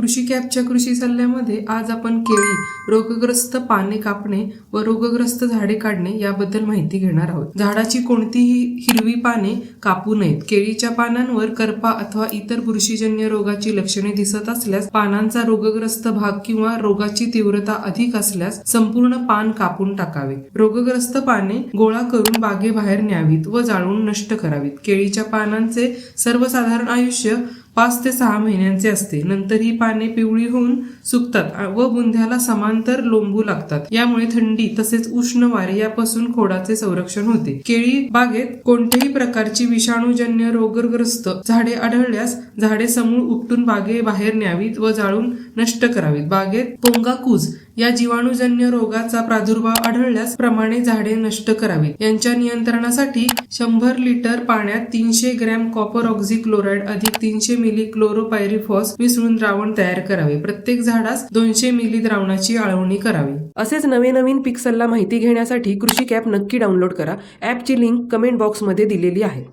कृषी कॅपच्या कृषी सल्ल्यामध्ये आज आपण केळी रोगग्रस्त पाने कापणे व रोगग्रस्त झाडे काढणे याबद्दल माहिती घेणार आहोत. झाडाची कोणतीही हिरवी पाने कापू नयेत. केळीच्या पानांवर करपा अथवा इतर बुरशीजन्य रोगाची लक्षणे दिसत असल्यास पानांचा रोगग्रस्त भाग किंवा रोगाची तीव्रता अधिक असल्यास संपूर्ण पान कापून टाकावे. रोगग्रस्त पाने गोळा करून बागेबाहेर न्यावीत व जाळून नष्ट करावीत. केळीच्या पानांचे सर्वसाधारण आयुष्य पाच ते सहा महिन्यांचे असते. नंतर ही पाने पिवळी होऊन सुकतात व बुंध्याला समांतर लोंबू लागतात. यामुळे थंडी तसेच उष्ण वारे यापासून खोडाचे संरक्षण होते. केळी बागेत कोणत्याही प्रकारची विषाणूजन्य रोगग्रस्त झाडे आढळल्यास झाडे समूळ उपटून बागे बाहेर न्यावीत व जाळून नष्ट करावीत. बागेत पोंगाकूज या जीवाणूजन्य रोगाचा प्रादुर्भाव आढळल्यास प्रमाणे झाडे नष्ट करावीत. यांच्या नियंत्रणासाठी शंभर लिटर पाण्यात तीनशे ग्रॅम कॉपर ऑक्झिक्लोराईड अधिक तीनशे मिली क्लोरोपायरिफॉस मिसळून द्रावण तयार करावे. प्रत्येक झाडास दोनशे मिली द्रावणाची आळवणी करावी. असेच नवे नवीन पीक सल्ला माहिती घेण्यासाठी कृषी कॅप नक्की डाउनलोड करा. ॲपची लिंक कमेंट बॉक्समध्ये दिलेली आहे.